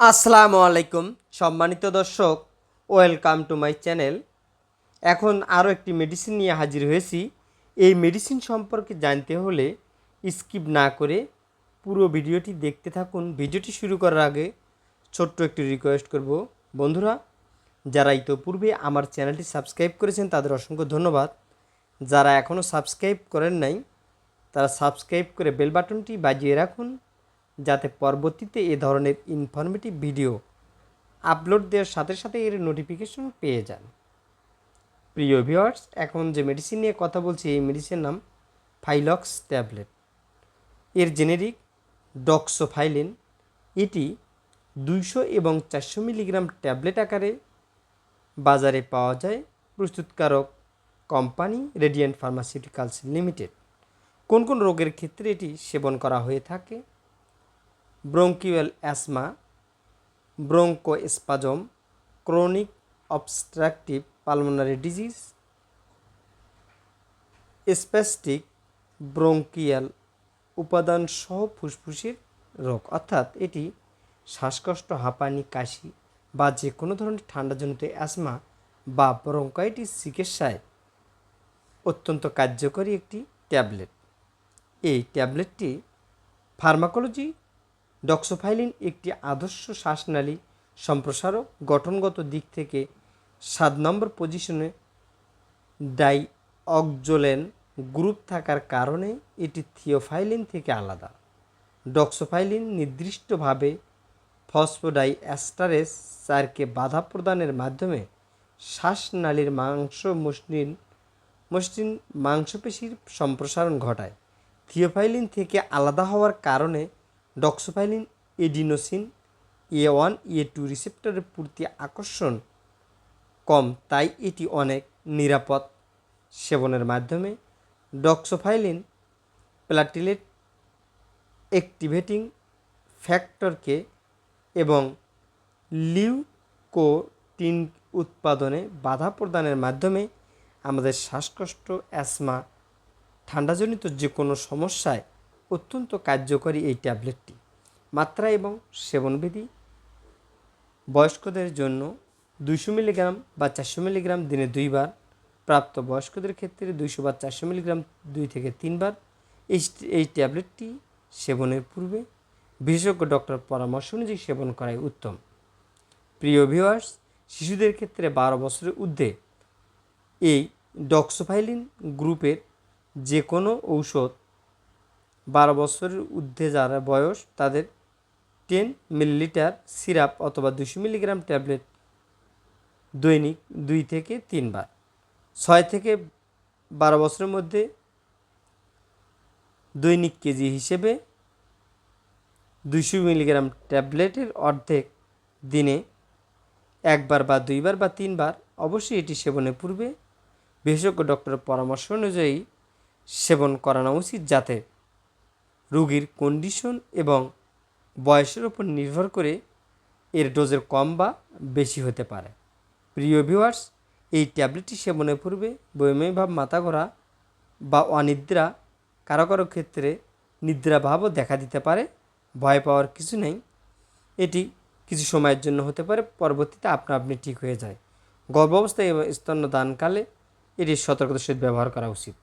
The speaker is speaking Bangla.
আসসালামু আলাইকুম, সম্মানিত দর্শক, ওয়েলকাম টু মাই চ্যানেল। এখন আরও একটি মেডিসিন নিয়ে হাজির হয়েছি। এই মেডিসিন সম্পর্কে জানতে হলে স্কিপ না করে পুরো ভিডিওটি দেখতে থাকুন। ভিডিওটি শুরু করার আগে ছোট্ট একটি রিকোয়েস্ট করব। বন্ধুরা, যারা ইতোপূর্বে আমার চ্যানেলটি সাবস্ক্রাইব করেছেন, তাদের অসংখ্য ধন্যবাদ। যারা এখনও সাবস্ক্রাইব করেন নাই, তারা সাবস্ক্রাইব করে বেল বাটনটি বাজিয়ে রাখুন। যাতে পরবর্তীতে এ ধরনের ইনফরমেটিভ ভিডিও আপলোড দেওয়ার সাথে সাথে এর নোটিফিকেশন পেয়ে যান। প্রিয় ভিউয়ার্স এখন যে মেডিসিন নিয়ে কথা বলছি, এই মেডিসিনের নাম ফাইলক্স ট্যাবলেট এর জেনেরিক ডক্সোফাইলিন এটি দুইশো এবং চারশো মিলিগ্রাম ট্যাবলেট আকারে বাজারে পাওয়া যায় প্রস্তুতকারক কোম্পানি রেডিয়েন্ট ফার্মাসিউটিক্যালস লিমিটেড কোন কোন রোগের ক্ষেত্রে এটি সেবন করা হয়ে থাকে? Bronchial asthma, bronchospasm, chronic obstructive pulmonary disease spastic bronchial উপাদান সহ ফুসফুসের রোগ। অর্থাৎ এটি শ্বাসকষ্ট, হাঁপানি, কাশি বা যে কোনো ধরনের ঠান্ডাজনিত অ্যাসমা বা ব্রঙ্কাইটিস চিকিৎসায় অত্যন্ত কার্যকরী একটি ট্যাবলেট। এই ট্যাবলেটটি ফার্মাকোলজি ডক্সোফাইলিন একটি আদর্শ শ্বাসনালী সম্প্রসারক গঠনগত দিক থেকে সাত নম্বর পজিশনে ডাই অকজোলেন গ্রুপ থাকার কারণে এটি থিওফাইলিন থেকে আলাদা। ডক্সোফাইলিন নির্দিষ্টভাবে ফসফোডাই অ্যাস্টারেস চারকে বাধা প্রদানের মাধ্যমে শ্বাসনালীর মাংস মসৃণ মসৃণ মাংসপেশির সম্প্রসারণ ঘটায়। থিওফাইলিন থেকে আলাদা হওয়ার কারণে doxofylline adenosine A one A two রিসেপ্টরের প্রতি আকর্ষণ কম, তাই এটি অনেক নিরাপদ। সেবনের মাধ্যমে ডক্সোফাইলিন প্লাটিলেট অ্যাক্টিভেটিং ফ্যাক্টরকে এবং লিউকোটিন উৎপাদনে বাধা প্রদানের মাধ্যমে আমাদের শ্বাসকষ্ট অ্যাসমা ঠান্ডাজনিত যে কোনো সমস্যায় অত্যন্ত কার্যকরী এই ট্যাবলেটটি। মাত্রা এবং সেবনবিধি বয়স্কদের জন্য দুইশো মিলিগ্রাম বা চারশো মিলিগ্রাম দিনে দুইবার, প্রাপ্ত বয়স্কদের ক্ষেত্রে দুইশো বা চারশো মিলিগ্রাম দুই থেকে তিনবার। এই এই ট্যাবলেটটি সেবনের পূর্বে বিশেষজ্ঞ ডক্টর পরামর্শ অনুযায়ী সেবন করাই উত্তম। প্রিয় ভিউয়ার্স, শিশুদের ক্ষেত্রে বারো বছরের ঊর্ধ্বে এই ডক্সোফাইলিন গ্রুপের যে কোনো ঔষধ বারো বছরের ঊর্ধ্বে যারা বয়স, তাদের টেন মিলিলিটার সিরাপ অথবা দুশো মিলিগ্রাম ট্যাবলেট দৈনিক দুই থেকে তিনবার। ছয় থেকে বারো বছরের মধ্যে দৈনিক কেজি হিসেবে দুশো মিলিগ্রাম ট্যাবলেটের অর্ধেক দিনে একবার বা দুইবার বা তিনবার অবশ্যই এটি সেবনের পূর্বে বিশেষজ্ঞ ডক্টরের পরামর্শ অনুযায়ী সেবন করানো উচিত যাতে রোগীর কন্ডিশন এবং বয়সের উপর নির্ভর করে এর ডোজের কম বা বেশি হতে পারে। প্রিয় ভিউয়ার্স এই ট্যাবলেটটি সেবনের পূর্বে বৈময় ভাব মাথা ঘোরা বা অনিদ্রা কারও কারও ক্ষেত্রে নিদ্রাভাবও দেখা দিতে পারে, ভয় পাওয়ার কিছু নেই। এটি কিছু সময়ের জন্য হতে পারে, পরবর্তীতে আপনা আপনি ঠিক হয়ে যায়। গর্ভাবস্থায় এবং স্তন্যদানকালে এটি সতর্কতার সহিত ব্যবহার করা উচিত।